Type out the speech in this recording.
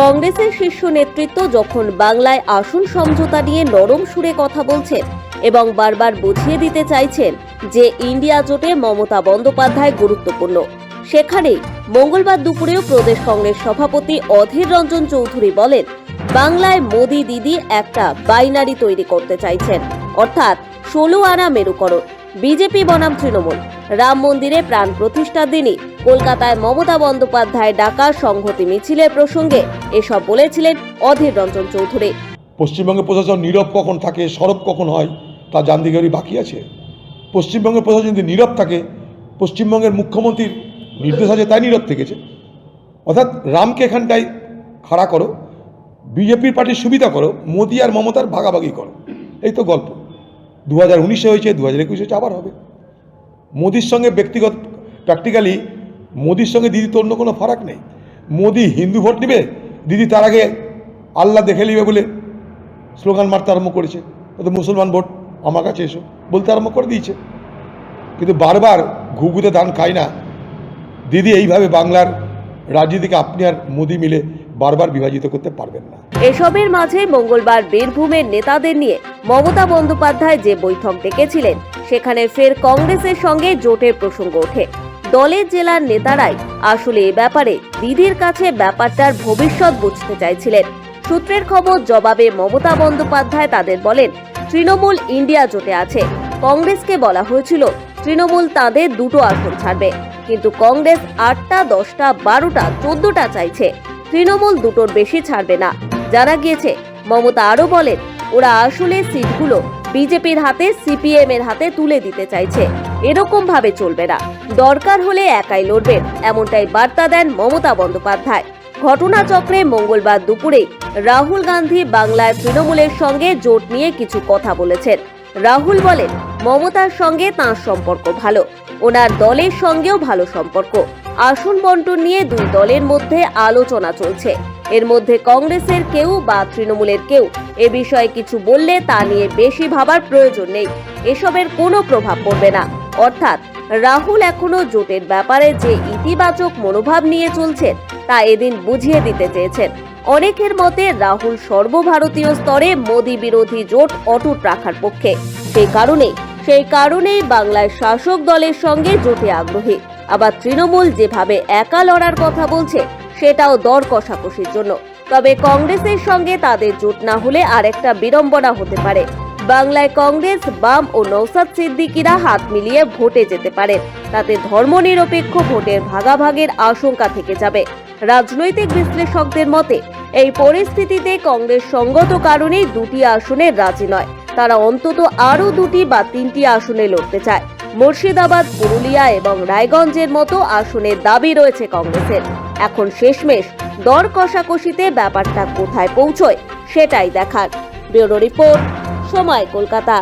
কংগ্রেসের শীর্ষ নেতৃত্ব যখন বাংলায় আসন সমঝোতা নিয়ে নরম সুরে কথা বলছেন এবং বারবার বুঝিয়ে দিতে চাইছেন যে ইন্ডিয়া জোটে মমতা বন্দ্যোপাধ্যায় গুরুত্বপূর্ণ। সেখানেই মঙ্গলবার দুপুরেও প্রদেশ কংগ্রেস সভাপতি অধীর রঞ্জন চৌধুরী বলেন, বাংলায় মোদি দিদি একটা বাইনারি তৈরি করতে চাইছেন। অর্থাৎ ষোলো আনা মেরুকরণ। বিজেপি বনাম তৃণমূল। রাম মন্দিরে প্রাণ প্রতিষ্ঠার দিনই কলকাতায় মমতা বন্দ্যোপাধ্যায় ডাকা সংহতি মিছিলের প্রসঙ্গে এসব বলেছিলেন অধীর রঞ্জন চৌধুরী। পশ্চিমবঙ্গের প্রশাসন নীরব কখন থাকে, সরব কখন হয়, তা জানদিগারি বাকি আছে। পশ্চিমবঙ্গের প্রশাসন যদি নীরব থাকে, পশ্চিমবঙ্গের মুখ্যমন্ত্রীর নির্দেশ আছে, তাই নীরব থেকেছে। অর্থাৎ রামকে এখানটায় খাড়া করো, বিজেপির পার্টির সুবিধা করো, মোদি আর মমতার ভাগাভাগি করো। এই তো গল্প। দু হাজার উনিশে হয়েছে দু হাজার একুশে হয়েছে, আবার হবে। মোদির সঙ্গে ব্যক্তিগত প্র্যাকটিক্যালি মোদির সঙ্গে দিদি তো অন্য কোনো ফারাক নেই। মোদি হিন্দু ভোট নেবে দিদি তার আগে আল্লাহ দেখে নেবে বলে স্লোগান মারতে আরম্ভ করেছে। তো মুসলমান ভোট আমার কাছে এসো। বলতে আরম্ভ করে দিয়েছে। কিন্তু বারবার ঘুঘুতে ধান খায় না। দিদি এইভাবে বাংলার রাজনীতিকে আপনি আর মোদি মিলে বারবার বিভাজিত করতে পারবেন না। এসবের মাঝে মঙ্গলবার বীরভূমের নেতাদের নিয়ে মমতা বন্দ্যোপাধ্যায় যে বৈঠক ডেকেছিলেন, সেখানে ফের কংগ্রেসের সঙ্গে জোটের প্রসঙ্গ ওঠে। দলের জেলার নেতারাই আসলে এ ব্যাপারে দিদির কাছে ব্যাপারটার ভবিষ্যৎ বুঝতে চাইছিলেন। সূত্রের খবর, জবাবে মমতা বন্দ্যোপাধ্যায় তাদের বলেন, তৃণমূল ইন্ডিয়া জোটে আছে। কংগ্রেসকে বলা হয়েছিল, তৃণমূল তাদের দুটো আসন ছাড়বে। কিন্তু কংগ্রেস আটটা, দশটা, বারোটা, চোদ্দটা চাইছে। তৃণমূল দুটোর বেশি ছাড়বে না। জানা গিয়েছে, মমতা আরও বলেন, ওরা আসলে সিটগুলো বিজেপির হাতে সিপিএম এর হাতে তুলে দিতে চাইছে। এরকম ভাবে চলবে না। দরকার হলে একাই লড়বেন এমনটাই বার্তা দেন মমতা বন্দ্যোপাধ্যায়। ঘটনাচক্রে মঙ্গলবার দুপুরে রাহুল গান্ধী বাংলায় তৃণমূলের সঙ্গে জোট নিয়ে কিছু কথা বলেছেন। রাহুল বলেন, মমতার সঙ্গে তাঁর সম্পর্ক ভালো। ওনার দলের সঙ্গেও ভালো সম্পর্ক। আসন বন্টন নিয়ে দুই দলের মধ্যে আলোচনা চলছে। এর মধ্যে কংগ্রেসের কেউ বা তৃণমূলের কেউ এ বিষয়ে কিছু বললে তা নিয়ে বেশি ভাবার প্রয়োজন নেই। এসবের কোনো প্রভাব পড়বে না। অর্থাৎ, রাহুল এখনও জোটের ব্যাপারে যে ইতিবাচক মনোভাব নিয়ে চলছেন, তা এদিন বুঝিয়ে দিতে চেয়েছেন। অনেকের মতে রাহুল সর্বভারতীয় স্তরে মোদী বিরোধী জোট অটুট রাখার পক্ষে। সেই কারণেই সেই কারণেই বাংলায় শাসক দলের সঙ্গে জোটে আগ্রহী। আবার তৃণমূল যেভাবে একা লড়ার কথা বলছে, সেটাও দর কষাকষির জন্য। তবে কংগ্রেসের সঙ্গে তাদের জোট না হলে আরেকটা বিড়ম্বনা হতে পারে। বাংলায় কংগ্রেস, বাম ও নৌসাদ সিদ্দিকিরা হাত মিলিয়ে ভোটে যেতে পারেন। তাতে ধর্মনিরপেক্ষ ভোটের ভাগাভাগের আশঙ্কা থেকে যাবে। রাজনৈতিক বিশ্লেষকদের মতে, এই পরিস্থিতিতে কংগ্রেস সঙ্গত কারণেই দুটি আসনে রাজি নয়। তারা অন্তত আরও দুটি বা তিনটি আসনে লড়তে চায়। মুর্শিদাবাদ, পুরুলিয়া এবং রায়গঞ্জের মতো আসনের দাবি রয়েছে কংগ্রেসের। এখন শেষমেশ দর কষাকষিতে ব্যাপারটা কোথায় পৌঁছয় সেটাই দেখার। ব্যুরো রিপোর্ট, সময় কলকাতা।